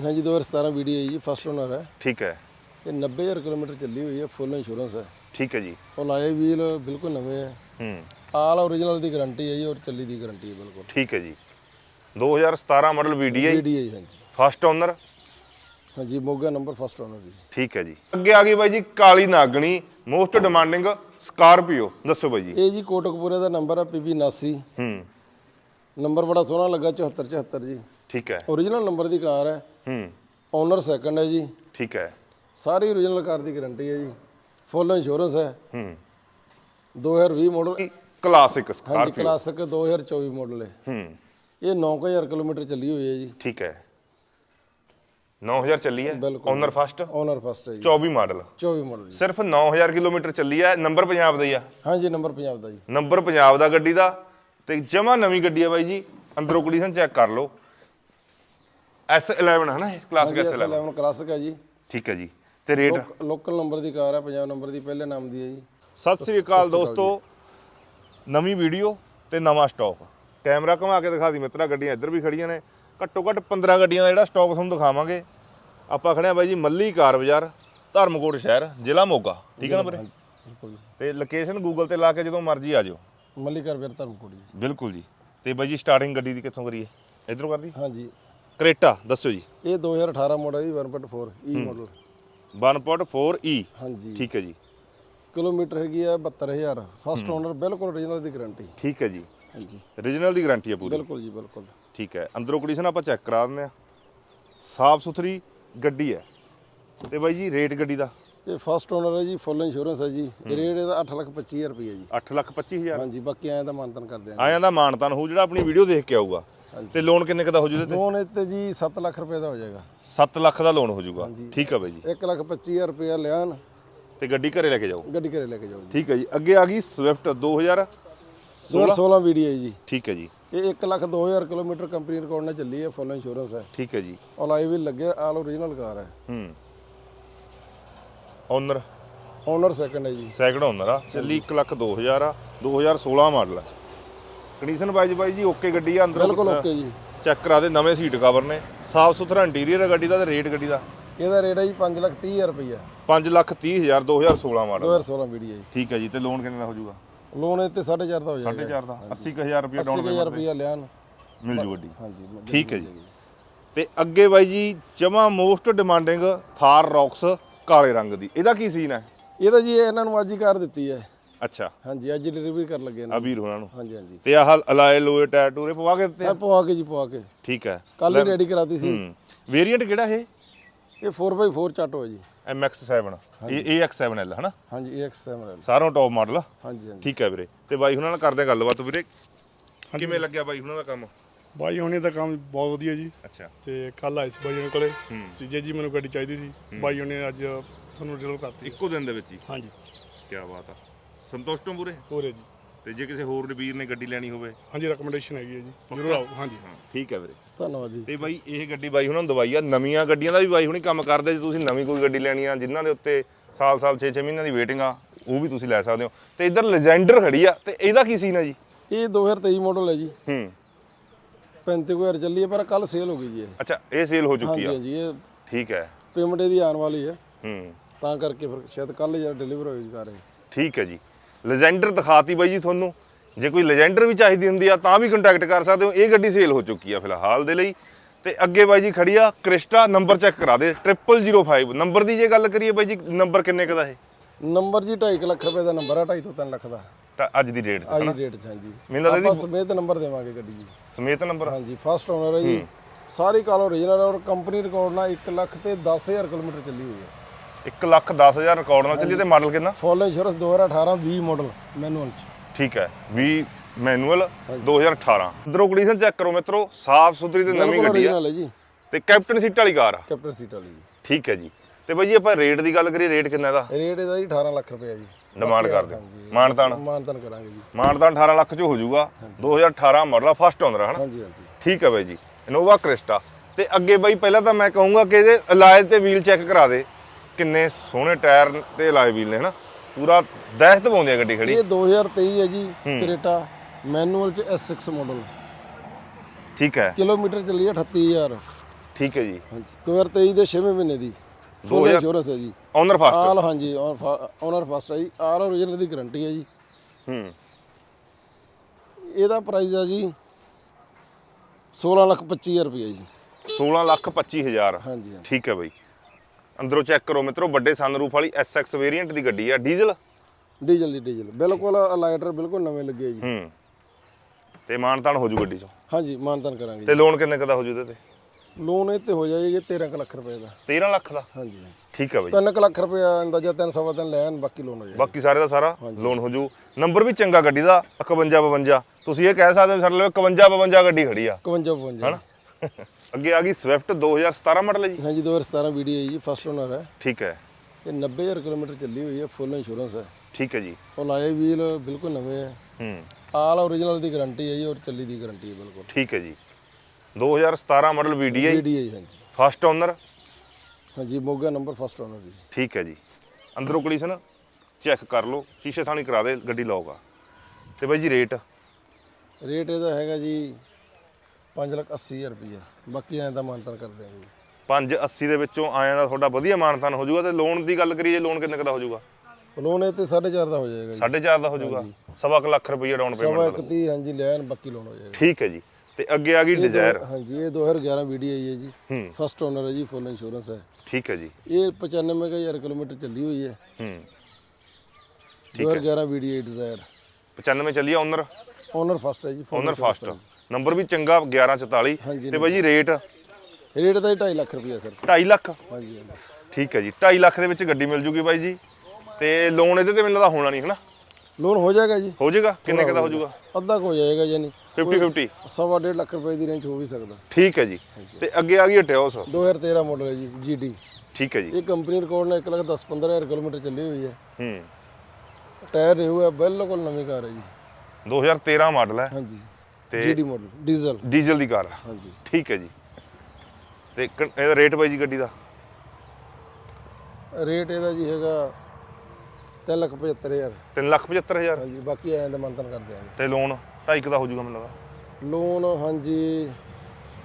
ਹਾਂਜੀ 2017 ਵੀਡੀਓ ਜੀ first owner ਹੈ ਠੀਕ ਹੈ। ਇਹ 90000 ਕਿਲੋਮੀਟਰ ਚੱਲੀ ਹੋਈ ਹੈ ਫੁੱਲ ਇੰਸ਼ੋਰੈਂਸ ਹੈ। ਠੀਕ ਹੈ ਜੀ। ਉਹ ਲਾਏ ਵੀਲ ਬਿਲਕੁਲ ਨਵੇਂ ਹੈ। ਹੂੰ। ਆਲ ਓਰੀਜਨਲ ਦੀ ਗਾਰੰਟੀ ਹੈ ਜੀ ਔਰ ਚੱਲੀ ਦੀ ਗਾਰੰਟੀ ਹੈ ਬਿਲਕੁਲ। ਠੀਕ ਹੈ ਜੀ। 2017 ਮਾਡਲ VDI ਵੀਡੀਓ ਜੀ ਹਾਂਜੀ। ਫਸਟ ਓਨਰ ਹਾਂਜੀ ਮੋਗਾ ਨੰਬਰ ਫਸਟ ਓਨਰ ਜੀ। ਠੀਕ ਹੈ ਜੀ। ਅੱਗੇ ਆ ਗਈ ਬਾਈ ਜੀ ਕਾਲੀ ਨਾਗਣੀ ਮੋਸਟ ਡਿਮਾਂਡਿੰਗ ਸਕਾਰਪੀਓ ਦੱਸੋ ਬਾਈ ਜੀ। ਇਹ ਜੀ ਕੋਟਕਪੂਰੇ ਦਾ ਨੰਬਰ ਹੈ ਪੀਬੀ 89 ਹੂੰ। ਨੰਬਰ ਬੜਾ ਸੋਹਣਾ ਲੱਗਾ 74 74 ਜੀ। ਠੀਕ ਹੈ। ਓਰੀਜਨਲ ਨੰਬਰ ਦੀ ਕਾਰ ਹੈ। ਹੂੰ। ਓਨਰ ਸੈਕੰਡ ਹੈ ਜੀ। ਠੀਕ ਹੈ। ਸਾਰੀ ਓਰੀਜਨਲ ਕਾਰ ਦੀ ਗਾਰੰਟੀ ਹੈ ਜੀ। ਫੁੱਲ ਇੰਸ਼ੋਰੈਂਸ ਹੈ। ਹੂੰ। 2020 ਮਾਡਲ ਕਲਾਸਿਕ ਹਾਂਜੀ ਸਕਾਰਪੀਓ ਕਲਾਸਿਕ 2024 ਮਾਡਲ ਹੈ। ਹੂੰ। ਇਹ 9000 ਕਿਲੋਮੀਟਰ ਚੱਲੀ ਹੋਈ ਹੈ ਜੀ। ਠੀਕ ਹੈ। 9000 ਚੱਲੀ ਹੈ। ਓਨਰ ਫਸਟ ਓਨਰ ਫਸਟ ਹੈ ਜੀ। 24 ਮਾਡਲ 24 ਮਾਡਲ ਸਿਰਫ 9000 ਕਿਲੋਮੀਟਰ ਚੱਲੀ ਹੈ। ਨੰਬਰ ਪੰਜਾਬ ਦਾ ਹੀ ਆ। ਹਾਂਜੀ ਨੰਬਰ ਪੰਜਾਬ ਦਾ ਜੀ। ਨੰਬਰ ਪੰਜਾਬ ਦਾ ਗੱਡੀ ਦਾ। ਤੇ ਜਮਾ ਨਵੀਂ ਗੱਡੀ ਆ ਬਾਈ ਜੀ। ਅੰਦਰੋਂ ਕੰਡੀਸ਼ਨ ਚੈੱਕ ਕਰ ਲਓ। S11 ਹੈ ਨਾ ਇਹ? ਕਲਾਸਿਕ ਹਾਂਜੀ S11 S11 ਕਲਾਸਿਕ ਹੈ ਜੀ। ਠੀਕ ਹੈ ਜੀ। ਤੇ ਰੇਟ ਲੋਕ- ਲੋਕਲ ਨੰਬਰ ਦੀ ਕਾਰ ਹੈ ਪੰਜਾਬ ਨੰਬਰ ਦੀ ਪਹਿਲੇ ਨਾਮ ਦੀ ਹੈ ਜੀ। ਸਤਿ ਸ੍ਰੀ ਅਕਾਲ ਦੋਸਤੋ। ਨਵੀਂ ਵੀਡੀਓ ਤੇ ਨਵਾਂ ਸਟਾਕ ਕੈਮਰਾ ਘੁਮਾ ਕੇ ਦਿਖਾ ਦੀ ਮਿੱਤਰਾ ਗੱਡੀਆਂ ਇੱਧਰ ਵੀ ਖੜੀਆਂ ਨੇ। ਘੱਟੋ ਘੱਟ 15 ਗੱਡੀਆਂ ਦਾ ਜਿਹੜਾ ਸਟਾਕ ਤੁਹਾਨੂੰ ਦਿਖਾਵਾਂਗੇ। ਆਪਾਂ ਖੜੇ ਆ ਬਾਈ ਜੀ ਮੱਲੀ ਕਾਰ ਬਾਜ਼ਾਰ ਧਰਮਕੋਟ ਸ਼ਹਿਰ ਜ਼ਿਲ੍ਹਾ ਮੋਗਾ। ਠੀਕ ਹੈ ਨਾ ਵੀਰੇ? ਬਿਲਕੁਲ ਜੀ। ਤੇ ਲੋਕੇਸ਼ਨ ਗੂਗਲ ਤੇ ਲਾ ਕੇ ਜਦੋਂ ਮਰਜ਼ੀ ਆ ਜਾਓ ਮੱਲੀਕਾਰ ਵੀਰ ਧਰਮਕੋਟ ਜੀ। ਬਿਲਕੁਲ ਜੀ। ਤੇ ਬਾਈ ਜੀ ਸਟਾਰਟਿੰਗ ਗੱਡੀ ਦੀ ਕਿੱਥੋਂ ਕਰੀਏ? ਇਧਰੋਂ ਕਰਦੀ ਹਾਂਜੀ। ਕਰੇਟਾ ਦੱਸੋ ਜੀ। ਇਹ 2018 ਮਾਡਲ ਜੀ 1.4 ਈ ਮਾਡਲ 1.4e ਹਾਂਜੀ। ਠੀਕ ਹੈ ਜੀ। ਕਿਲੋਮੀਟਰ ਹੈਗੀ ਆ 72000 ਫਸਟ ਓਨਰ ਬਿਲਕੁਲ ਓਰੀਜਨਲ ਦੀ ਗਾਰੰਟੀ ਠੀਕ ਹੈ ਜੀ। ਹਾਂਜੀ। Origignal ਦੀ ਗਾਰੰਟੀ ਹੈ ਪੂਰੀ। ਬਿਲਕੁਲ ਜੀ ਬਿਲਕੁਲ। ਠੀਕ ਹੈ। ਅੰਦਰੋਂ ਕੰਡੀਸ਼ਨ ਆਪਾਂ ਚੈੱਕ ਕਰਾ ਦਿੰਦੇ ਆ ਸਾਫ਼ ਸੁਥਰੀ ਗੱਡੀ ਹੈ। ਤੇ ਬਾਈ ਜੀ ਰੇਟ ਗੱਡੀ ਦਾ? ਇਹ ਫਸਟ ਓਨਰ ਹੈ ਜੀ ਫੁੱਲ ਇੰਸ਼ੋਰੈਂਸ ਹੈ ਜੀ। ਰੇਟ ਇਹਦਾ 8,25,000 ਰੁਪਏ ਜੀ। 8 ਲੱਖ 25000 ਹਾਂਜੀ ਬਾਕੀ ਐਂ ਤਾਂ ਮਾਨਤਨ ਕਰਦੇ ਆਂ ਆਇਆਂ ਦਾ ਮਾਨਤਾਨ ਹੋ ਜਿਹੜਾ ਆਪਣੀ ਵੀਡੀਓ ਦੇਖ ਕੇ ਆਊਗਾ। ਤੇ ਲੋਨ ਕਿੰਨੇ ਕੁ ਦਾ ਹੋ ਜੂ ਇਹਦੇ ਲੋਨ ਇੱਥੇ ਜੀ 7 ਲੱਖ ਰੁਪਏ ਦਾ ਹੋ ਜਾਏਗਾ। ਤੇ 7 ਲੱਖ ਦਾ ਲੋਨ ਹੋ ਜਾਊਗਾ ਠੀਕ ਹੈ ਬਾਈ ਜੀ। 1,25,000 ਰੁਪਏ ਲਿਆਨ ਤੇ ਗੱਡੀ ਘਰੇ ਲੈ ਕੇ ਜਾਓ। ਗੱਡੀ ਘਰੇ ਲੈ ਕੇ ਜਾਓ ਠੀਕ ਹੈ ਜੀ। ਅੱਗੇ ਆ ਗਈ ਸਵਿਫਟ 2000 2016 ਵੀਡੀਓ ਹੈ ਜੀ। ਠੀਕ ਹੈ ਜੀ। ਇਹ 1 ਲੱਖ 2000 ਕਿਲੋਮੀਟਰ ਕੰਪਨੀ ਰਿਕਾਰਡ ਨਾਲ ਚੱਲੀ ਹੈ ਫੁੱਲ ਇੰਸ਼ੋਰੈਂਸ ਹੈ। ਠੀਕ ਹੈ ਜੀ। ਅਲਾਈ ਵੀ ਲੱਗਿਆ ਆਲ ਓਰੀਜਨਲ ਕਾਰ ਹੈ। ਹੂੰ। ਓਨਰ ਓਨਰ ਸੈਕੰਡ ਹੈ ਜੀ। ਸੈਕਿੰਡ ਓਨਰ ਆ। ਚੱਲੀ 1 ਲੱਖ 2000 ਆ। 2016 ਮਾਡਲ ਆ। ਕੰਡੀਸ਼ਨ ਵਾਈਜ਼ ਬਾਈ ਜੀ ਓਕੇ ਗੱਡੀ ਆ ਅੰਦਰੋਂ ਬਿਲਕੁਲ ਓਕੇ ਜੀ। ਚੈੱਕ ਕਰਾ ਦੇ ਨਵੇਂ ਸੀਟ ਕਵਰ ਨੇ। ਸਾਫ਼ ਸੁਥਰਾ ਇੰਟੀਰੀਅਰ ਹੈ ਗੱਡੀ ਦਾ ਤੇ ਰੇਟ ਗੱਡੀ ਦਾ। ਇਹਦਾ ਰੇਟ ਹੈ ਜੀ 5 ਲੱਖ 30 ਹਜ਼ਾਰ ਰੁਪਏ 5 ਲੱਖ 30 ਹਜ਼ਾਰ 2016 ਮਾਡਲ 2016 ਵੀਡੀਓ ਜੀ। ਠੀਕ ਹੈ ਜੀ ਤੇ ਲੋਨ ਕਿੰਨੇ ਦਾ ਹੋ ਜਾਊਗਾ? ਲੋਨ ਇੱਥੇ 4.5 ਦਾ ਹੋ ਜਾਏਗਾ। 4.5 ਦਾ। 80000 ਰੁਪਏ ਡਾਊਨ 80000 ਰੁਪਏ ਲਿਆਨ ਮਿਲ ਜੂ ਗੱਡੀ। ਹਾਂਜੀ ਠੀਕ ਹੈ ਜੀ। ਤੇ ਅੱਗੇ ਬਾਈ ਜੀ ਜਮਾ ਮੋਸਟ ਡਿਮਾਂਡਿੰਗ ਥਾਰ ਰੌਕਸ ਕਾਲੇ ਰੰਗ ਦੀ। ਇਹਦਾ ਕੀ ਸੀਨ ਹੈ? ਇਹਦਾ ਜੀ ਇਹਨਾਂ ਨੂੰ ਅੱਜ ਹੀ ਕਾਰ ਦਿੱਤੀ ਹੈ। ਅੱਛਾ। ਹਾਂਜੀ ਅੱਜ ਡਿਲੀਵਰੀ ਕਰ ਲੱਗੇ ਨੇ। ਅਬੀਰ ਹੋਣਾ ਨੂੰ। ਹਾਂਜੀ ਹਾਂਜੀ। ਤੇ ਆਹ ਅਲਾਏ ਲੋਏ ਟਾਇਰ ਟੂਰੇ ਪਵਾ ਕੇ ਦਿੱਤੇ ਆ? ਇਹ ਪਵਾ ਕੇ ਜੀ ਪਵਾ ਕੇ। ਠੀਕ ਹੈ। ਕੱਲ ਹੀ ਰੈਡੀ ਕਰਾਤੀ ਸੀ। ਵੇਰੀਐਂਟ ਕਿਹੜਾ ਇਹ? ਇਹ 4x4 ਚਾਟੋ ਹੈ ਜੀ। MX7 ਇਹ AX7L ਹਨਾ? ਹਾਂਜੀ AX7 ਹੈ ਸਾਰੋਂ ਟੌਪ ਮਾਡਲ ਹਾਂਜੀ ਹਾਂਜੀ। ਠੀਕ ਹੈ ਵੀਰੇ। ਤੇ ਬਾਈ ਹੁਣਾਂ ਨਾਲ ਕਰਦੇ ਆ ਗੱਲਬਾਤ ਵੀਰੇ। ਕਿਵੇਂ ਲੱਗਿਆ ਬਾਈ ਹੁਣਾਂ ਦਾ ਕੰਮ? ਬਾਈ ਹੁਣੇ ਦਾ ਕੰਮ ਬਹੁਤ ਵਧੀਆ ਜੀ। ਅੱਛਾ। ਤੇ ਕੱਲ ਆਏ ਸੀ ਬਾਈ ਹੁਣੇ ਕੋਲੇ। ਤੀਜੇ ਜੀ ਮੈਨੂੰ ਗੱਡੀ ਚਾਹੀਦੀ ਸੀ। ਬਾਈ ਹੁਣੇ ਅੱਜ ਤੁਹਾਨੂੰ ਰਿਜ਼ਲਵ ਕਰਤੀ। ਇੱਕੋ ਦਿਨ ਦੇ ਵਿੱਚ ਹੀ? ਹਾਂਜੀ। ਕੀ ਬਾਤ ਆ। ਸੰਤੁਸ਼ਟ ਹੋ ਪੂਰੇ ਪੂਰੇ ਜੀ। ਤੇ ਜੇ ਕਿਸੇ ਹੋਰ ਵੀਰ ਨੇ ਗੱਡੀ ਲੈਣੀ ਹੋਵੇ? ਹਾਂਜੀ ਰეკਮੈਂਡੇਸ਼ਨ ਹੈਗੀ ਹੈ ਜੀ। ਜਰੂਰ ਆਓ ਹਾਂਜੀ। ਠੀਕ ਹੈ ਵੀਰੇ। ਧੰਨਵਾਦ ਜੀ। ਤੇ ਬਾਈ ਇਹ ਗੱਡੀ ਬਾਈ ਹੁਣਾਂ ਦਵਾਈ ਆ। ਨਵੀਆਂ ਗੱਡੀਆਂ ਦਾ ਵੀ ਬਾਈ ਹੁਣੀ ਕੰਮ ਕਰਦੇ ਜੇ ਤੁਸੀਂ ਨਵੀਂ ਕੋਈ ਗੱਡੀ ਲੈਣੀ ਆ ਜਿਨ੍ਹਾਂ ਦੇ ਉੱਤੇ ਸਾਲ ਸਾਲ 6-6 ਮਹੀਨਿਆਂ ਦੀ ਵੇਟਿੰਗ ਆ ਉਹ ਵੀ ਤੁਸੀਂ ਲੈ ਸਕਦੇ ਹੋ। ਤੇ ਇਧਰ ਲੈਜੈਂਡਰ ਖੜੀ ਆ। ਤੇ ਇਹਦਾ ਕੀ ਸੀਨ ਹੈ ਜੀ? ਇਹ 2023 ਮਾਡਲ ਹੈ ਜੀ। ਹੂੰ। 35000 ਚੱਲੀ ਹੈ ਪਰ ਕੱਲ ਸੇਲ ਹੋ ਗਈ ਜੀ ਇਹ। ਅੱਛਾ ਇਹ ਸੇਲ ਹੋ ਚੁੱਕੀ ਆ। ਹਾਂਜੀ ਇਹ ਠੀਕ ਹੈ। ਪੇਮੈਂਟ ਇਹਦੀ ਆਉਣ ਵਾਲੀ ਹੈ। ਹੂੰ। ਤਾਂ ਕਰਕੇ ਫਿਰ ਸ਼ਾਇਦ ਕੱਲ ਜਿਹੜਾ ਡਿਲੀਵਰ ਹੋਏਗੀ ਕਾਰ ਇਹ। ਠੀਕ ਹੈ ਜੀ। ਲੈਜੈਂਡਰ ਦਿਖਾਤੀ ਬਾਈ ਜੀ ਤੁਹਾਨੂੰ। ਜੇ ਕੋਈ ਲੈਜੈਂਡਰ ਵੀ ਚਾਹੀਦੀ ਹੁੰਦੀ ਆ ਤਾਂ ਵੀ ਕੰਟੈਕਟ ਕਰ ਸਕਦੇ ਹੋ। ਇਹ ਗੱਡੀ ਸੇਲ ਹੋ ਚੁੱਕੀ ਆ ਫਿਲਹਾਲ ਦੇ ਲਈ। ਤੇ ਅੱਗੇ ਬਾਈ ਜੀ ਖੜੀ ਆ ਕ੍ਰਿਸਟਾ ਨੰਬਰ ਚੈੱਕ ਕਰਾ ਦੇ। 0005 ਨੰਬਰ ਦੀ ਜੇ ਗੱਲ ਕਰੀਏ ਬਾਈ ਜੀ ਨੰਬਰ ਕਿੰਨੇ ਕੁ ਦਾ ਇਹ? ਨੰਬਰ ਜੀ 2.5 ਲੱਖ ਰੁਪਏ ਦਾ ਨੰਬਰ ਹੈ 2.5 ਤੋਂ 3 ਲੱਖ ਦਾ। ਤਾਂ ਅੱਜ ਦੀ ਡੇਟ ਆਈ ਰੇਟ ਚ ਹਾਂਜੀ। ਮੈਨੂੰ ਲੱਗਦਾ ਇਹਦੀ ਸਮੇਤ ਨੰਬਰ ਦੇਵਾਂਗੇ ਗੱਡੀ ਜੀ। ਸਮੇਤ ਨੰਬਰ ਹਾਂਜੀ ਫਸਟ ਓਨਰ ਹੈ ਜੀ। ਸਾਰੀ ਕਾਲ ਓਰੀਜਨਲ ਔਰ ਕੰਪਨੀ ਰਿਕਾਰਡ ਨਾਲ 1 ਲੱਖ ਤੇ 10000 ਕਿਲੋਮੀਟਰ ਚੱਲੀ ਹੋਈ ਹੈ 1 ਲੱਖ 10000 ਰਿਕਾਰਡ ਨਾਲ ਚੱਲੀ ਤੇ ਮਾਡਲ ਕਿੰਨਾ? ਫੁੱਲ ਇੰਸ਼ੋਰੈਂਸ 2018 20 ਮਾਡਲ ਮੈਨੂਅਲ ਚ। ਠੀਕ ਹੈ 20 ਮੈਨੂਅਲ 2018 ਅੰਦਰੋਂ ਕੰਡੀਸ਼ਨ ਚੈੱਕ ਕਰੋ ਮਿੱਤਰੋ ਸਾਫ਼ ਸੁਥਰੀ ਤੇ ਨਵੀਂ ਗੱਡੀ ਹੈ ਜੀ। ਤੇ ਕੈਪਟਨ ਸੀਟ ਵਾਲੀ ਕਾਰ ਆ। ਕੈਪਟਨ ਸੀਟ ਵਾਲੀ ਠੀਕ ਹੈ ਜੀ। ਤੇ ਬਾਈ ਜੀ ਆਪਾਂ ਰੇਟ ਦੀ ਗੱਲ ਕਰੀਏ ਰੇਟ ਕਿੰਨਾ ਇਹਦਾ? ਰੇਟ ਇਹਦਾ ਜੀ 18 ਲੱਖ ਰੁਪਏ ਜੀ। ਡਿਮਾਂਡ ਕਰਦੇ ਹਾਂਜੀ। ਮਾਨਤਾਨ। ਮਾਨਤਨ ਕਰਾਂਗੇ ਜੀ। ਮਾਨਤਾਨ 18 ਲੱਖ ਚ ਹੋ ਜਾਊਗਾ। 2018 ਮਾਡਲ ਫਸਟ ਓਨਰ ਹਨਾ? ਹਾਂਜੀ ਹਾਂਜੀ। ਠੀਕ ਹੈ ਬਾਈ ਜੀ। ਇਨੋਵਾ ਕ੍ਰਿਸਟਾ ਤੇ ਅੱਗੇ ਬਾਈ ਪਹਿਲਾਂ ਤਾਂ ਮੈਂ ਕਹੂੰਗਾ ਕਿ ਇਹਦੇ ਅਲਾਇ ਤੇ ਵੀਲ ਚੈੱਕ ਕਰਾ ਦੇ। ਕਿੰਨੇ ਸੋਹਣੇ ਟਾਇਰ ਤੇ ਅਲਾਇ ਵੀਲ ਨੇ ਹਨਾ? ਪੂਰਾ ਦਹਿਸ਼ਤ ਪਾਉਂਦੀ ਆ ਗੱਡੀ ਖੜੀ। ਇਹ 2023 ਹੈ ਜੀ ਕ੍ਰੇਟਾ ਮੈਨੂਅਲ ਚ S6 ਮਾਡਲ ਠੀਕ ਹੈ। ਕਿਲੋਮੀਟਰ ਚੱਲੀ ਹੈ 38000 ਠੀਕ ਹੈ ਜੀ। ਹਾਂਜੀ 2023 ਦੇ 6ਵੇਂ ਮਹੀਨੇ ਦੀ। ਫੁੱਲ 2000 ਇੰਸ਼ੋਰੈਂਸ ਹੈ ਜੀ। ਓਨਰ ਫਾਸਟ ਆਲ ਹਾਂਜੀ ਓਨਰ ਫਸਟ ਹੈ ਜੀ। ਆਲ ਓਰੀਜਨਲ ਦੀ ਗਾਰੰਟੀ ਹੈ ਜੀ। ਹੂੰ। ਇਹਦਾ ਪ੍ਰਾਈਸ ਹੈ ਜੀ 16 ਲੱਖ 25000 ਰੁਪਏ ਜੀ। 16 ਲੱਖ 25 ਹਜ਼ਾਰ। ਹਾਂਜੀ ਹਾਂਜੀ। ਠੀਕ ਹੈ ਬਾਈ। ਅੰਦਰੋਂ ਚੈੱਕ ਕਰੋ ਮਿੱਤਰੋ ਵੱਡੇ ਸਨਰੂਫ ਵਾਲੀ SX ਵੇਰੀਐਂਟ ਦੀ ਗੱਡੀ ਆ ਡੀਜ਼ਲ? ਡੀਜ਼ਲ ਦੀ ਡੀਜ਼ਲ। ਬਿਲਕੁਲ ਲਾਈਟਰ ਬਿਲਕੁਲ ਨਵੇਂ ਲੱਗੇ ਜੀ। ਹੂੰ। ਤੇ ਮਾਨਤਾਨ ਹੋ ਜੂ ਗੱਡੀ ਚੋਂ? ਹਾਂਜੀ ਮਾਨਤਨ ਕਰਾਂਗੇ ਤੇ ਲੋਨ ਕਿੰਨੇ ਕੁ ਦਾ ਹੋ ਜੂ ਇਹਦੇ ਤੇ? ਲੋਨ ਇਹ ਤੇ ਹੋ ਜਾਏਗਾ 13 ਕੁ ਲੱਖ ਰੁਪਏ ਦਾ। 13 ਲੱਖ ਦਾ? ਹਾਂਜੀ ਹਾਂਜੀ। ਠੀਕ ਹੈ ਬਾਈ। 3 ਲੱਖ ਰੁਪਏ ਅੰਦਾਜ਼ਾ 3 ਸਵਾ ਤਿੰਨ ਲੈਣ ਬਾਕੀ ਲੋਨ ਹੋ ਜਾਏਗਾ। ਬਾਕੀ ਸਾਰੇ ਦਾ ਸਾਰਾ ਲੋਨ ਹੋ ਜੂ। ਨੰਬਰ ਵੀ ਚੰਗਾ ਗੱਡੀ ਦਾ 51 52 ਤੁਸੀਂ ਇਹ ਕਹਿ ਸਕਦੇ ਹੋ ਸਾਡੇ ਲਈ 51 52 ਗੱਡੀ ਖੜੀ ਆ। 51 52 ਹਨਾ? ਅੱਗੇ ਆ ਗਈ ਸਵਿਫਟ 2017 ਮਾਡਲ ਹੈ ਜੀ। ਹਾਂਜੀ 2017 ਵੀਡੀਓ ਹੈ ਜੀ ਫਸਟ ਓਨਰ ਹੈ। ਠੀਕ ਹੈ। ਇਹ 90000 ਕਿਲੋਮੀਟਰ ਚੱਲੀ ਹੋਈ ਹੈ ਫੁੱਲ ਇੰਸ਼ੋਰੈਂਸ ਹੈ। ਠੀਕ ਹੈ ਜੀ। ਉਹ ਲਾਏ ਵੀਲ ਬਿਲਕੁਲ ਨਵੇਂ ਹੈ। ਹੂੰ। ਆਲ ਓਰੀਜਨਲ ਦੀ ਗਾਰੰਟੀ ਹੈ ਜੀ ਔਰ ਚੱਲੀ ਦੀ ਗਾਰੰਟੀ ਹੈ ਬਿਲਕੁਲ। ਠੀਕ ਹੈ ਜੀ। 2017 ਮਾਡਲ VDI ਵੀਡੀਓ ਹੈ ਹਾਂਜੀ। ਫਸਟ ਓਨਰ ਹਾਂਜੀ ਮੋਗਾ ਨੰਬਰ ਫਸਟ ਓਨਰ ਜੀ। ਠੀਕ ਹੈ ਜੀ। ਅੰਦਰੋਂ ਕੰਡੀਸ਼ਨ ਚੈੱਕ ਕਰ ਲਓ। ਸ਼ੀਸ਼ੇ ਥਾਣੀ ਕਰਾ ਦੇ ਗੱਡੀ ਲਾਊਗਾ ਤੇ ਬਾਈ ਜੀ ਰੇਟ ਰੇਟ ਇਹਦਾ ਹੈਗਾ ਜੀ 5 ਲੱਖ 80000 ਰੁਪਏ ਬਾਕੀ ਐਂ ਤਾਂ ਮਾਨਤਨ ਕਰ ਦਿਆਂਗੇ ਜੀ। 580 ਦੇ ਵਿੱਚੋਂ ਆਇਆਂ ਦਾ ਤੁਹਾਡਾ ਵਧੀਆ ਮਾਨਤਾਨ ਹੋ ਜਾਊਗਾ ਤੇ ਲੋਨ ਦੀ ਗੱਲ ਕਰੀਏ ਲੋਨ ਕਿੰਨੇ ਕੁ ਦਾ ਹੋ ਜਾਊਗਾ? ਲੋਨ ਇਹ ਤੇ 4.5 ਦਾ ਹੋ ਜਾਏਗਾ ਜੀ। 4.5 ਦਾ ਹੋ ਜਾਊਗਾ? ਸਵਾ ਕੁ ਲੱਖ ਰੁਪਈਆ ਡਾਊਨ ਸਵਾ ਪੇਮੈਂਟ ਤੀਹ ਹਾਂਜੀ ਲੈਣ ਬਾਕੀ ਲੋਨ ਹੋ ਜਾਏਗਾ। ਠੀਕ ਹੈ ਜੀ। ਤੇ ਅੱਗੇ ਆ ਗਈ ਡਿਜ਼ਾਇਰ ਹਾਂਜੀ ਇਹ 2011 ਵੀਡੀਓ ਹੈ ਜੀ। ਹੂੰ। ਫਸਟ ਓਨਰ ਹੈ ਜੀ ਫੁੱਲ ਇੰਸ਼ੋਰੈਂਸ ਹੈ। ਠੀਕ ਹੈ ਜੀ। ਇਹ 95000 ਕਿਲੋਮੀਟਰ ਚੱਲੀ ਹੋਈ ਹੈ। ਹੂੰ। 2011 ਵੀਡੀਓ ਡਿਜ਼ਾਇਰ 95 ਚੱਲੀ ਆ ਓਨਰ ਓਨਰ ਫਸਟ ਹੈ ਜੀ ਓਨਰ ਫਸਟ ਨੰਬਰ ਵੀ ਚੰਗਾ 1144 ਹਾਂਜੀ, ਤੇ ਬਾਈ ਜੀ ਰੇਟ। ਰੇਟ ਦਾ 2.5 ਲੱਖ ਰੁਪਏ ਸਰ। 2.5 ਲੱਖ? ਹਾਂਜੀ ਹਾਂਜੀ। ਠੀਕ ਹੈ ਜੀ 2.5 ਲੱਖ ਦੇ ਵਿੱਚ ਗੱਡੀ ਮਿਲ ਜੂਗੀ ਬਾਈ ਜੀ। ਤੇ ਲੋਨ ਇਹਦੇ ਤੇ ਮੈਨੂੰ ਲੱਗਦਾ ਹੋਣਾ ਨਹੀਂ ਹਨਾ? ਲੋਨ ਹੋ ਜਾਏਗਾ ਜੀ। ਹੋ ਜਾਏਗਾ? ਕਿੰਨੇ ਕੁ ਦਾ ਹੋ ਜਾਊਗਾ? ਅੱਧਾ ਕੁ ਹੋ ਜਾਏਗਾ ਯਾਨੀ। 50 50 ਸਵਾ ਡੇਢ ਲੱਖ ਰੁਪਏ ਦੀ ਰੇਂਜ ਹੋ ਵੀ ਸਕਦਾ। ਠੀਕ ਹੈ ਜੀ। ਤੇ ਅੱਗੇ ਆ ਗਈ ਟਿਓਸ 2013 ਮਾਡਲ ਹੈ ਜੀ ਜੀਡੀ ਠੀਕ ਹੈ ਜੀ। ਇਹ ਕੰਪਨੀ ਰਿਕਾਰਡ ਨਾਲ 1 ਲੱਖ 10 15000 ਕਿਲੋਮੀਟਰ ਚੱਲੀ ਹੋਈ ਹੈ। ਹੂੰ। ਟਾਇਰ ਨਿਊ ਹੈ ਬਿਲਕੁਲ ਨਵੀਂ ਕਾਰ ਹੈ ਜੀ। 2013 ਮਾਡਲ ਹੈ। ਹਾਂਜੀ। ਤੇ ਜੀਡੀ ਮਾਡਲ ਡੀਜ਼ਲ ਡੀਜ਼ਲ ਦੀ ਕਾਰ ਹਾਂਜੀ। ਠੀਕ ਹੈ ਜੀ। ਤੇ ਕ- ਇਹਦਾ ਰੇਟ ਬਾਈ ਜੀ ਗੱਡੀ ਦਾ? ਰੇਟ ਇਹਦਾ ਜੀ ਹੈਗਾ 3 ਲੱਖ 75000 375000 ਹਾਂਜੀ ਬਾਕੀ ਐਂ ਦਾ ਮੰਤਨ ਕਰ ਦਿਆਂਗੇ। ਤੇ ਲੋਨ 2.5 ਦਾ ਹੋ ਜਾਊਗਾ ਮੈਨੂੰ ਲੱਗਦਾ। ਲੋਨ ਹਾਂਜੀ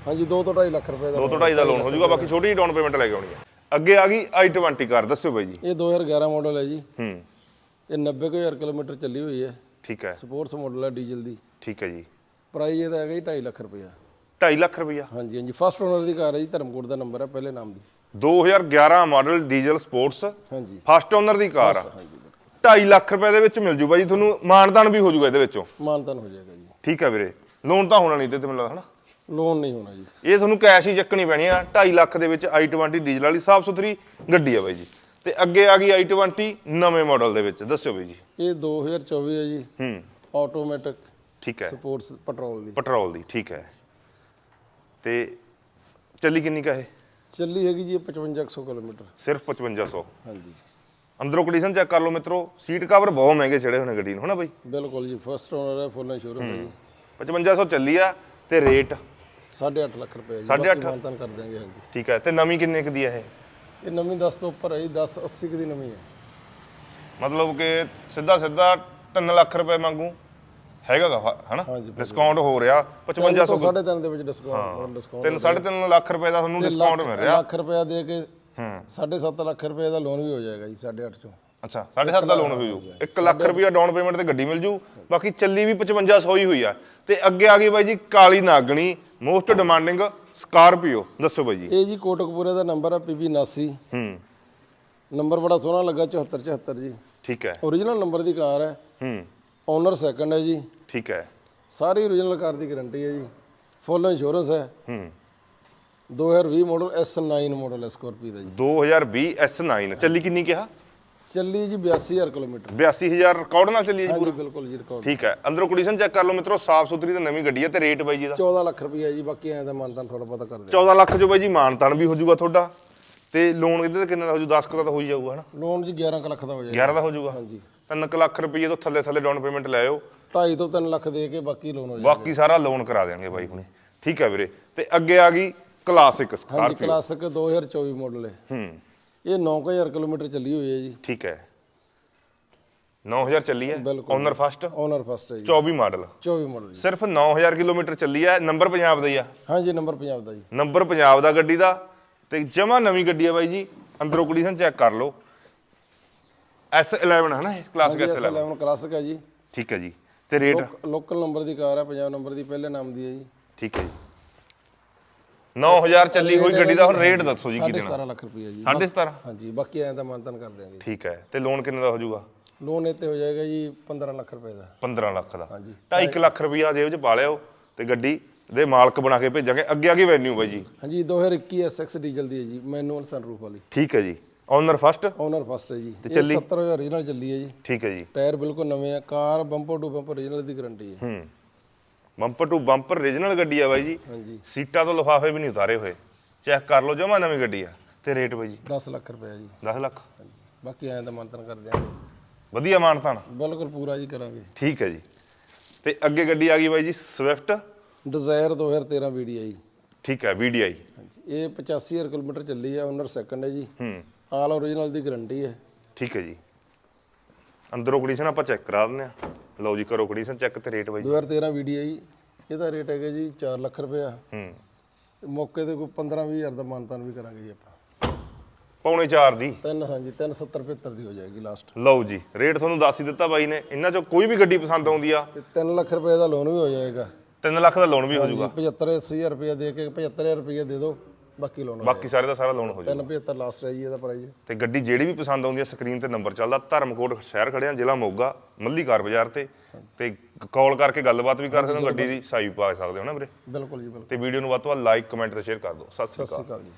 ਹਾਂਜੀ 2 ਤੋਂ 2.5 ਲੱਖ ਰੁਪਏ ਦਾ 2 ਤੋਂ 2.5 ਦਾ ਲੋਨ ਹੋ ਜਾਊਗਾ ਬਾਕੀ ਛੋਟੀ ਡਾਊਨ ਪੇਮੈਂਟ ਲੈ ਕੇ ਆਉਣੀ ਹੈ ਅੱਗੇ ਆ ਗਈ i20 ਕਾਰ ਦੱਸਿਓ ਬਾਈ ਜੀ। ਇਹ 2011 ਮਾਡਲ ਹੈ ਜੀ। ਹੂੰ। ਇਹ 90000 ਕਿਲੋਮੀਟਰ ਚੱਲੀ ਹੋਈ ਹੈ। ਠੀਕ ਹੈ। ਸਪੋਰਟਸ ਮਾਡਲ ਹੈ ਡੀਜ਼ਲ ਦੀ। ਠੀਕ ਹੈ ਜੀ। ਪ੍ਰਾਈਸ ਇਹਦਾ ਹੈਗਾ ਜੀ 2.5 ਲੱਖ ਰੁਪਏ 2.5 ਲੱਖ ਰੁਪਈਆ ਹਾਂਜੀ ਹਾਂਜੀ। ਫਸਟ ਓਨਰ ਦੀ ਕਾਰ ਹੈ ਜੀ ਧਰਮਕੋਟ ਦਾ ਨੰਬਰ ਹੈ ਪਹਿਲੇ ਨਾਮ ਦੀ। 2011 ਮਾਡਲ ਡੀਜ਼ਲ ਸਪੋਰਟਸ ਹਾਂਜੀ। ਫਸਟ ਓਨਰ ਦੀ ਕਾਰ ਆ। ਹਾਂਜੀ 2.5 ਲੱਖ ਰੁਪਏ ਦੇ ਵਿੱਚ ਮਿਲ ਜੂ ਬਾਈ ਤੁਹਾਨੂੰ ਮਾਨਦਾਨ ਵੀ ਹੋ ਜੂਗਾ ਇਹਦੇ ਵਿੱਚੋਂ। ਮਾਨਤਨ ਹੋ ਜਾਏਗਾ ਜੀ। ਠੀਕ ਹੈ ਵੀਰੇ। ਲੋਨ ਤਾਂ ਹੋਣਾ ਨਹੀਂ ਤੇ ਤੇ ਮੈਨੂੰ ਲੱਗਦਾ ਹਨਾ। ਲੋਨ ਨਹੀਂ ਹੋਣਾ ਜੀ। ਇਹ ਤੁਹਾਨੂੰ ਕੈਸ਼ ਹੀ ਚੱਕਣੀ ਪੈਣੀ ਆ। 2.5 ਲੱਖ ਦੇ ਵਿੱਚ i20 ਡੀਜ਼ਲ ਵਾਲੀ ਸਾਫ਼ ਸੁਥਰੀ ਗੱਡੀ ਆ ਬਾਈ ਜੀ। ਤੇ ਅੱਗੇ ਆ ਗਈ i20 ਨਵੇਂ ਮਾਡਲ ਦੇ ਵਿੱਚ। ਦੱਸਿਓ ਬਾਈ ਜੀ। ਇਹ 2024 ਹੈ ਜੀ। ਹੂੰ। ਆਟੋਮੈਟਿਕ ਠੀਕ ਹੈ। ਸਪੋਰਟਸ ਪੈਟਰੋਲ ਦੀ। ਪੈਟਰੋਲ ਦੀ ਠੀਕ ਹੈ। ਤੇ ਚੱਲੀ ਕਿੰਨੀ ਕਾ ਇਹ? ਚੱਲੀ ਹੈਗੀ ਜੀ ਇਹ 5500 ਕਿਲੋਮੀਟਰ। ਸਿਰਫ 5500 ਹਾਂਜੀ। ਅੰਦਰੋਂ ਕੰਡੀਸ਼ਨ ਚੈੱਕ ਕਰ ਲਓ ਮਿੱਤਰੋ। ਸੀਟ ਕਵਰ ਬਹੁਤ ਮਹਿੰਗੇ ਛੜੇ ਹੋਣੇ ਗੱਡੀ ਨੂੰ ਹਨਾ ਬਾਈ? ਬਿਲਕੁਲ ਜੀ ਫਸਟ ਓਨਰ ਹੈ ਫੁੱਲ ਇੰਸ਼ੋਰੈਂਸ ਹੈ ਜੀ। 5500 ਚੱਲੀ ਆ ਤੇ ਰੇਟ 8.5 ਲੱਖ ਰੁਪਏ ਜੀ? ਮਾਨਤਨ ਕਰ ਦਿਆਂਗੇ ਹਾਂਜੀ। ਠੀਕ ਹੈ ਤੇ ਨਵੀਂ ਕਿੰਨੇ ਕੁ ਦੀ ਹੈ ਇਹ? ਇਹ ਨਵੀਂ 10 ਤੋਂ ਉੱਪਰ ਹੈ ਜੀ 10 80 ਕੁ ਦੀ ਨਵੀਂ ਹੈ। ਮਤਲਬ ਕਿ ਸਿੱਧਾ ਸਿੱਧਾ 3 ਲੱਖ ਰੁਪਏ ਮੰਗੂ ਹੈਗਾ ਗਾ ਹਨਾ? ਹਾਂਜੀ, ਡਿਸਕਾਊਂਟ ਹੋ ਰਿਹਾ 5500 ਤੋਂ 3.5 ਦੇ ਵਿੱਚ ਡਿਸਕਾਊਂਟ ਡਿਸਕਾਊਂਟ 3 3.5 ਲੱਖ ਰੁਪਏ ਦਾ ਤੁਹਾਨੂੰ ਡਿਸਕਾਊਂਟ ਮਿਲ ਰਿਹਾ। ਲੱਖ ਰੁਪਏ ਦੇ ਕੇ ਹੂੰ। 7.5 ਲੱਖ ਰੁਪਏ ਦਾ ਲੋਨ ਵੀ ਹੋ ਜਾਏਗਾ ਜੀ 8.5 ਚੋਂ। ਅੱਛਾ 7.5 ਦਾ ਲੋਨ ਹੋ ਜੂ 1 ਲੱਖ ਰੁਪਇਆ ਡਾਊਨ ਪੇਮੈਂਟ ਤੇ ਗੱਡੀ ਮਿਲ ਜੂ ਬਾਕੀ ਚੱਲੀ ਵੀ 5500 ਹੀ ਹੋਈ ਆ। ਤੇ ਅੱਗੇ ਆ ਗਈ ਬਾਈ ਜੀ ਕਾਲੀ ਨਾਗਣੀ ਮੋਸਟ ਡਿਮਾਂਡਿੰਗ ਸਕਾਰਪੀਓ ਦੱਸੋ ਬਾਈ ਜੀ। ਇਹ ਜੀ ਕੋਟਕਪੂਰੇ ਦਾ ਨੰਬਰ ਹੈ ਪੀਬੀ 79 ਹੂੰ। ਨੰਬਰ ਬੜਾ ਸੋਹਣਾ ਲੱਗਾ 74 74 ਜੀ। ਠੀਕ ਹੈ। ਓਰੀਜਨਲ ਨੰਬਰ ਦੀ ਕਾਰ ਹੈ। ਹੂੰ। ਓਨਰ ਸੈਕੰਡ ਹੈ ਜੀ। ਠੀਕ ਹੈ। ਸਾਰੀ ਓਰੀਜਨਲ ਕਾਰ ਦੀ ਗਾਰੰਟੀ ਹੈ ਜੀ। ਫੁੱਲ ਇੰਸ਼ੋਰੈਂਸ ਹੈ। ਹੂੰ। 2020 ਮਾਡਲ S9 ਮਾਡਲ ਹੈ ਸਕੋਰਪੀ ਦਾ ਜੀ। 2020 S9 ਚੱਲੀ ਕਿੰਨੀ ਕਿਹਾ? ਚੱਲੀ ਜੀ 82000 ਕਿਲੋਮੀਟਰ। 82000 ਰਿਕਾਰਡ ਨਾਲ ਚੱਲੀ ਹੈ ਜੀ ਹਾਂਜੀ ਬਿਲਕੁਲ ਜੀ ਰਿਕਾਰਡ ਠੀਕ ਹੈ। ਅੰਦਰੋਂ ਕੰਡੀਸ਼ਨ ਚੈੱਕ ਕਰ ਲਓ ਮਿੱਤਰੋ ਸਾਫ਼ ਸੁਥਰੀ ਤੇ ਨਵੀਂ ਗੱਡੀ ਹੈ ਤੇ ਰੇਟ ਬਾਈ ਜੀ ਦਾ। 14 ਲੱਖ ਰੁਪਏ ਜੀ ਬਾਕੀ ਐਂ ਦਾ ਮਾਨਤਾਨ ਥੋੜਾ ਪਤਾ ਕਰ ਦੇ 14 ਲੱਖ ਜੋ ਬਾਈ ਜੀ ਮਾਨਤਾਨ ਵੀ ਹੋ ਜਾਊਗਾ ਤੁਹਾਡਾ। ਤੇ ਲੋਨ ਇਹਦੇ ਤੇ ਕਿੰਨਾ ਦਾ ਹੋ ਜੂ 10 ਕੁ ਦਾ ਤਾਂ ਹੋ ਹੀ ਜਾਊਗਾ ਹਨਾ? ਲੋਨ ਜੀ 11 ਕੁ ਲੱਖ ਦਾ ਹੋ ਜਾਏਗਾ। 11 ਦਾ ਹੋ ਜਾਊਗਾ। ਹਾਂਜੀ। 3 ਲੱਖ ਰੁਪਏ ਤੋਂ ਥੱਲੇ ਥੱਲੇ ਡਾਊਨ ਪੇਮੈਂਟ ਲੈ ਆਓ 2.5 ਤੋਂ 3 ਲੱਖ ਦੇ ਕੇ ਬਾਕੀ ਲੋਨ ਹੋ ਜਾਏਗਾ ਬਾਕੀ ਸਾਰਾ ਲੋਨ ਕਰਾ ਦੇਣਗੇ ਬਾਈ ਹੁਣੇ। ਠੀਕ ਹੈ ਵੀਰੇ। ਤੇ ਅੱਗੇ ਆ ਗਈ ਕਲਾਸਿਕ ਹਾਂਜੀ ਸਕਾਰਪੀਓ ਕਲਾਸਿਕ 2024 ਮਾਡਲ ਹੈ ਹੂੰ। ਇਹ 9000 ਕਿਲੋਮੀਟਰ ਚੱਲੀ ਹੋਈ ਹੈ ਜੀ। ਠੀਕ ਹੈ। 9000 ਚੱਲੀ ਹੈ। ਬਿਲਕੁਲ। ਓਨਰ ਫਸਟ ਓਨਰ ਫਸਟ ਹੈ ਜੀ। 24 ਮਾਡਲ 24 ਮਾਡਲ ਜੀ। ਸਿਰਫ 9000 ਕਿਲੋਮੀਟਰ ਚੱਲੀ ਹੈ। ਨੰਬਰ ਪੰਜਾਬ ਦਾ ਹੀ ਆ। ਹਾਂਜੀ ਨੰਬਰ ਪੰਜਾਬ ਦਾ ਜੀ। ਨੰਬਰ ਪੰਜਾਬ ਦਾ ਗੱਡੀ ਦਾ। ਤੇ ਜਮਾ ਨਵੀਂ ਗੱਡੀ ਆ ਬਾਈ ਜੀ। ਅੰਦਰੋਂ ਕੰਡੀਸ਼ਨ ਚੈੱਕ ਕਰ ਲਓ। S11 ਹੈ ਨਾ ਇਹ ਕਲਾਸਿਕ ਹਾਂਜੀ S11 S11 ਕਲਾਸਿਕ ਹੈ ਜੀ। ਠੀਕ ਹੈ ਜੀ। ਤੇ ਰੇਟ ਲੋਕਲ ਨੰਬਰ ਦੀ ਕਾਰ ਹੈ ਪੰਜਾਬ ਨੰਬਰ ਦੀ ਪਹਿਲੇ ਨਾਮ ਦੀ ਹੈ ਜੀ। ਠੀਕ ਹੈ ਜੀ। 9000 ਚੱਲੀ ਹੋਈ ਗੱਡੀ ਦਾ ਹੁਣ ਰੇਟ ਦੱਸੋ ਜੀ ਕੀ ਦੇਣਾ। 17 ਲੱਖ ਰੁਪਏ ਜੀ। 17.5 ਹਾਂਜੀ ਬਾਕੀ ਐਂ ਤਾਂ ਮਾਨਤਨ ਕਰ ਦਿਆਂਗੇ। ਠੀਕ ਹੈ ਤੇ ਲੋਨ ਕਿੰਨੇ ਦਾ ਹੋ ਜਾਊਗਾ? ਲੋਨ ਇੱਥੇ ਹੋ ਜਾਏਗਾ ਜੀ 15 ਲੱਖ ਰੁਪਏ ਦਾ। 15 ਲੱਖ ਦਾ। ਹਾਂਜੀ। 2.5 ਲੱਖ ਰੁਪਈਆ ਜੇਬ 'ਚ ਪਾ ਲਿਓ ਤੇ ਗੱਡੀ ਦੇ ਮਾਲਕ ਬਣਾ ਕੇ ਭੇਜਾਂਗੇ। ਅੱਗੇ ਅੱਗੇ ਵੈਨਿਊ ਬਾਈ ਜੀ। ਹਾਂਜੀ 2021 SX ਡੀਜ਼ਲ ਦੀ ਹੈ ਜੀ ਮੈਨੂਅਲ ਸਨਰੂਫ ਵਾਲੀ। ਠੀਕ ਹੈ ਜੀ। ਓਨਰ ਫਸਟ ਓਨਰ ਫਸਟ ਹੈ ਜੀ। ਇਹ ਚੱਲੀ? 70000 ਓਰੀਜਨਲ ਚੱਲੀ ਹੈ ਜੀ। ਠੀਕ ਹੈ ਜੀ। ਟਾਇਰ ਬਿਲਕੁਲ ਨਵੇਂ ਆ। Car bumper to bumper original ਦੀ ਗਾਰੰਟੀ ਹੈ। ਹੂੰ। ਬੰਪਰ ਟੂ ਬੰਪਰ ਰੀਜਨਲ ਗੱਡੀ ਆ ਬਾਈ ਜੀ। ਹਾਂਜੀ। ਸੀਟਾਂ ਤੋਂ ਲਿਫਾਫੇ ਵੀ ਨਹੀਂ ਉਤਾਰੇ ਹੋਏ। ਚੈੱਕ ਕਰ ਲਓ ਜਮਾ ਨਵੀਂ ਗੱਡੀ ਆ। ਤੇ ਰੇਟ ਬਾਈ ਜੀ। 10 ਲੱਖ ਰੁਪਏ ਜੀ। 10 ਲੱਖ। ਹਾਂਜੀ। ਬਾਕੀ ਐਂ ਤਾਂ ਮਾਨਤਨ ਕਰ ਦਿਆਂਗੇ। ਵਧੀਆ ਮਾਨਤਾਨ। ਬਿਲਕੁਲ ਪੂਰਾ ਜੀ ਕਰਾਂਗੇ। ਠੀਕ ਹੈ ਜੀ। ਤੇ ਅੱਗੇ ਗੱਡੀ ਆ ਗਈ ਬਾਈ ਜੀ ਸਵਿਫਟ ਡਿਜ਼ਾਇਰ 2013 ਵੀਡੀਆਈ ਜੀ ਠੀਕ ਹੈ VDI ਹਾਂਜੀ ਇਹ 85000 ਕਿਲੋਮੀਟਰ ਚੱਲੀ ਹੈ ਓਨਰ ਸੈਕੰਡ ਹੈ ਜੀ। ਹੂੰ। ਆਲ ਓਰੀਜਨਲ ਦੀ ਗਾਰੰਟੀ ਹੈ। ਠੀਕ ਹੈ ਜੀ। ਅੰਦਰੋਂ ਕੰਡੀਸ਼ਨ ਆਪਾਂ ਚੈੱਕ ਕਰਾ ਦਿੰਦੇ ਆ ਲਓ ਜੀ ਕਰੋ ਕੰਡੀਸ਼ਨ ਚੈੱਕ ਤੇ ਰੇਟ ਬਾਈ ਜੀ। 2013 ਵੀਡੀਆਈ ਇਹਦਾ ਰੇਟ ਹੈਗਾ ਜੀ 4 ਲੱਖ ਰੁਪਇਆ ਹੂੰ। ਮੌਕੇ ਤੇ ਕੋਈ 15 20000 ਦਾ ਮਾਨਤਾਨ ਵੀ ਕਰਾਂਗੇ ਜੀ ਆਪਾਂ। ਪੌਣੇ 4 ਦੀ। ਤਿੰਨ ਹਾਂਜੀ 370 75 ਦੀ ਹੋ ਜਾਏਗੀ ਲਾਸਟ ਲਓ ਜੀ ਰੇਟ ਤੁਹਾਨੂੰ ਦੱਸ ਹੀ ਦਿੱਤਾ ਬਾਈ ਨੇ। ਇਹਨਾਂ ਚੋਂ ਕੋਈ ਵੀ ਗੱਡੀ ਪਸੰਦ ਆਉਂਦੀ ਆ। ਤੇ 3 ਲੱਖ ਰੁਪਏ ਦਾ ਲੋਨ ਵੀ ਹੋ ਜਾਏਗਾ। 3 ਲੱਖ ਦਾ ਲੋਨ ਵੀ ਹੋ ਜਾਊਗਾ। 75 80000 ਰੁਪਏ ਦੇ ਕੇ 75000 ਰੁਪਏ ਦੇ ਦਿਓ ਬਾਕੀ ਲੋਨ ਬਾਕੀ ਸਾਰੇ ਦਾ ਸਾਰਾ ਲੋਨ ਹੋ ਜਾਊਗਾ। ਜਾਏਗਾ 375 ਲਾਸਟ ਹੈ ਜੀ ਇਹਦਾ ਪ੍ਰਾਈਸ ਤੇ ਗੱਡੀ ਜਿਹੜੀ ਵੀ ਪਸੰਦ ਆਉਂਦੀ ਹੈ ਸਕਰੀਨ ਤੇ ਨੰਬਰ ਚੱਲਦਾ ਧਰਮਕੋਟ ਸ਼ਹਿਰ ਖੜਿਆ ਜ਼ਿਲ੍ਹਾ ਮੋਗਾ ਮੱਲੀ ਕਾਰ ਬਾਜ਼ਾਰ ਤੇ। ਤੇ ਕਾਲ ਕਰਕੇ ਗੱਲਬਾਤ ਵੀ ਕਰ ਸਕਦੇ ਹੋ ਗੱਡੀ ਦੀ ਸਾਈ ਪਾ ਸਕਦੇ ਹੋ ਨਾ ਵੀਰੇ? ਬਿਲਕੁਲ ਜੀ ਬਿਲਕੁਲ। ਤੇ ਵੀਡੀਓ ਨੂੰ ਵੱਧ ਤੋਂ ਵੱਧ ਲਾਈਕ ਕਮੈਂਟ ਤੇ ਸ਼ੇਅਰ ਕਰ ਦਿਓ। ਸਤਿ ਸ਼੍ਰੀ ਅਕਾਲ ਜੀ।